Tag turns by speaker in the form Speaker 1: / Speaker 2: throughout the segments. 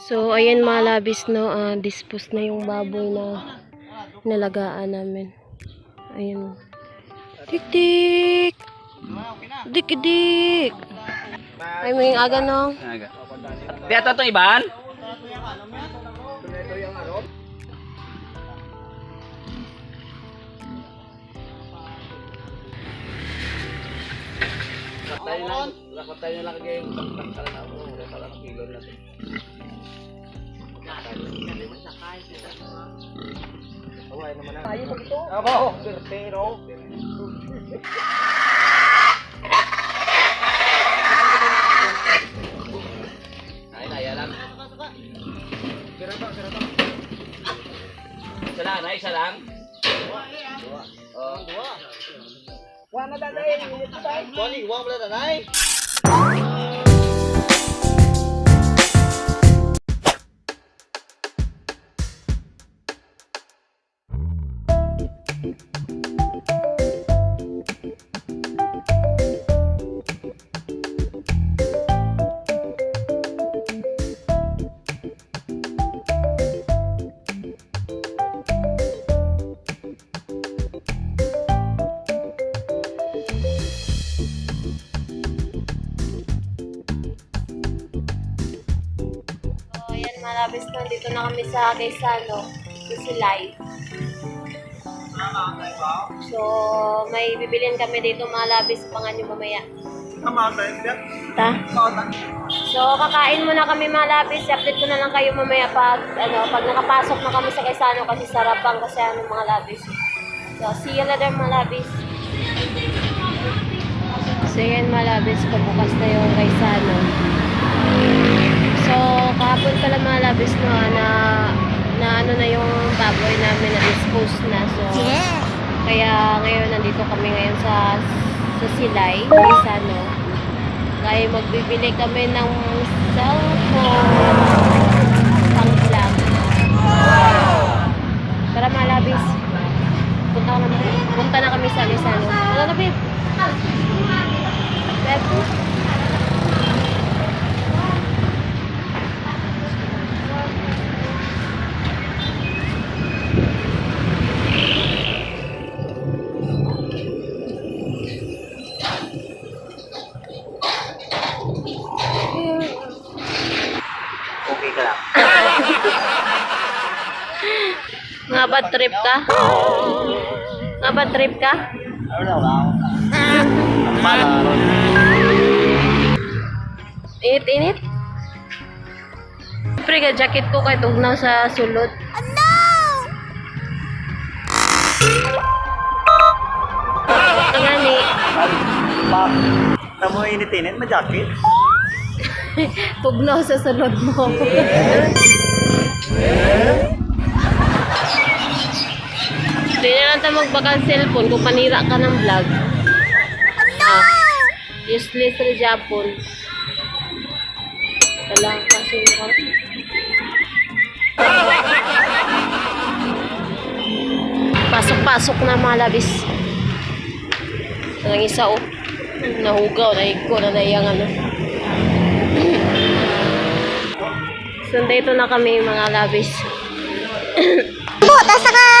Speaker 1: So, ayan mga labis, no, ah, dispose na yung baboy na nalagaan namin. Ayan. Tik-tik! Dik-dik! Ay, may aga, no?
Speaker 2: Aga. Tiyato itong iban? Lakotay na lang kayo. Taktalan ako. Wala Away naman na. Tayo mag ito? Abo, pero. Ay, naya lang. Isa lang, na, isa lang. Oh. Wa na daday, Wali, wa mo na daday.
Speaker 1: Labis, no, dito na kami sa Quezano, Isilay. So, may bibilin kami dito mga labis, pangan nyo mamaya. Ta? So, kakain muna kami mga labis. I-update ko na lang kayo mamaya pag, ano, pag nakapasok na kami sa Quezano kasi sarapang kasi ano mga labis. So, see you later mga labis. So, yan mga labis. Pabukas na yung Quezano. So, kahapon pala mga labis no, na, na ano na yung baboy namin na dispose na. So, kaya ngayon nandito kami ngayon sa sa Silay, Quezano. Dahil magbibili kami ng cellphone pang vlog. Punta, na, punta na kami sa Quezano. Ano na, babe? Babe? Nga ba trip ka? Nga ba trip ka?
Speaker 2: Ano.
Speaker 1: Init-init? Siyempre ka, jacket ko kay tugnaw sa sulod. Ano gani?
Speaker 2: Pa, tamo init-init, ma-jacket.
Speaker 1: Tugnaw sa sulod mo. Hindi na lang tayo magbakal cellphone kung panira ka ng vlog. Ah, useless rin Japon. Wala kasi mo. Pasok-pasok na mga labis. Ang isa oh. Nahugaw, nahigo na naiyang ano. So, dito na kami mga labis.
Speaker 3: Po, tasa ka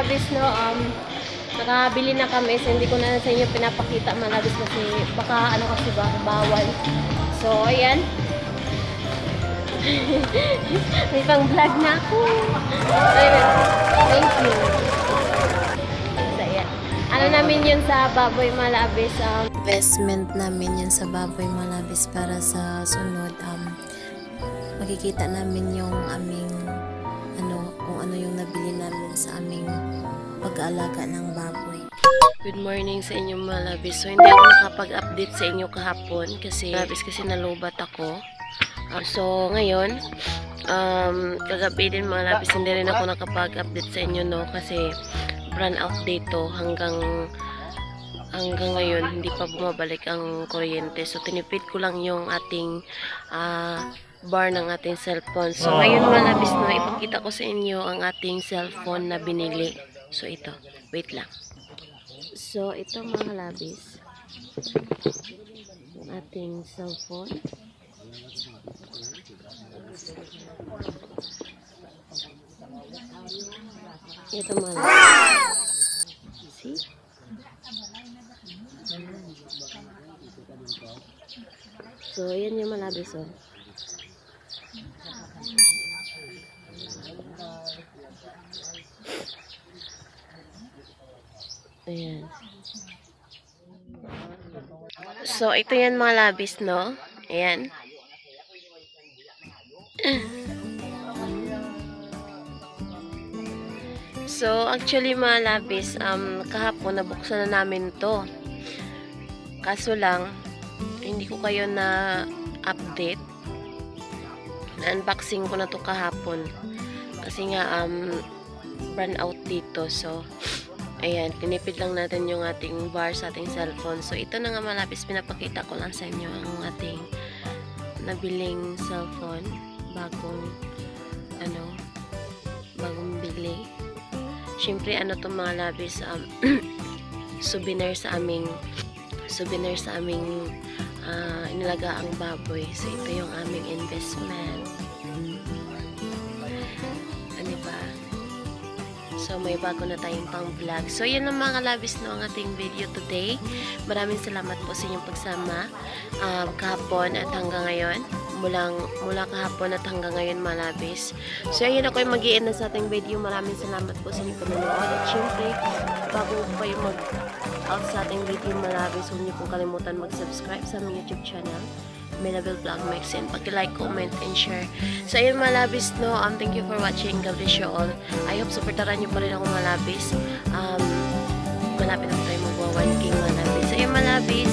Speaker 1: ayan mga labis, no, um, nakabili na kami. So, hindi ko na sa inyo pinapakita mga labis kasi baka ano kasi ba, bawal. So, ayan. May pang vlog na ako. Ayun. Thank you. Ayan. Ano namin yun sa baboy malabis? Um, investment namin yun sa baboy malabis para sa sunod. Um, makikita namin yung aming ano, kung ano yung nabili namin sa aming pag-aalaga ng baboy. Good morning sa inyo mga labis. So, hindi ako nakapag-update sa inyo kahapon kasi labis kasi nalubat ako. Ah, so, ngayon, um, kagabi din mga labis, hindi rin ako nakapag-update sa inyo, no? Kasi run out dito hanggang hanggang ngayon, hindi pa bumabalik ang kuryente. So, tinipid ko lang yung ating ah, bar ng ating cellphone. So, ngayon mga labis, no, ipakita ko sa inyo ang ating cellphone na binili. So, ito. Wait lang. So, ito mga labis. Ang ating cellphone. Ito mga labis. See? So, yan yung malabis, oh. Ayan. So, ito yan mga labis, no? Ayan. So, actually mga labis, um, kahapon nabuksan na namin to. Kaso lang, hindi ko kayo na update. Na-unboxing ko na to kahapon. Kasi nga, um, run out dito. So, ayan, tinipid lang natin yung ating bar sa ating cellphone. So, ito na nga malapis, pinapakita ko lang sa inyo ang ating nabiling cellphone. Bagong, ano, bagong bili. Siyempre, ano to mga labis, um, souvenir sa aming souvenir sa aming uh, inilagaang baboy. So, ito yung aming investment. So, may bago na tayong pang vlog. So, yun ang mga labis no ang ating video today. Maraming salamat po sa inyong pagsama um, kahapon at hanggang ngayon. Mulang, mula kahapon at hanggang ngayon malabis. So, ayun ako yung mag na sa ating video. Maraming salamat po sa inyong panonood. At syempre, bago po kayo mag out sa ating video malabis, huwag niyo pong kalimutan mag-subscribe sa aming YouTube channel. Melabel Vlog and pag-like, comment, and share. So, ayun malabis, no? Um, thank you for watching. God bless you all. I hope supportaran niyo pa rin ako malabis. Um, malapit na tayo magwa 1K malabis. So, ayun malabis.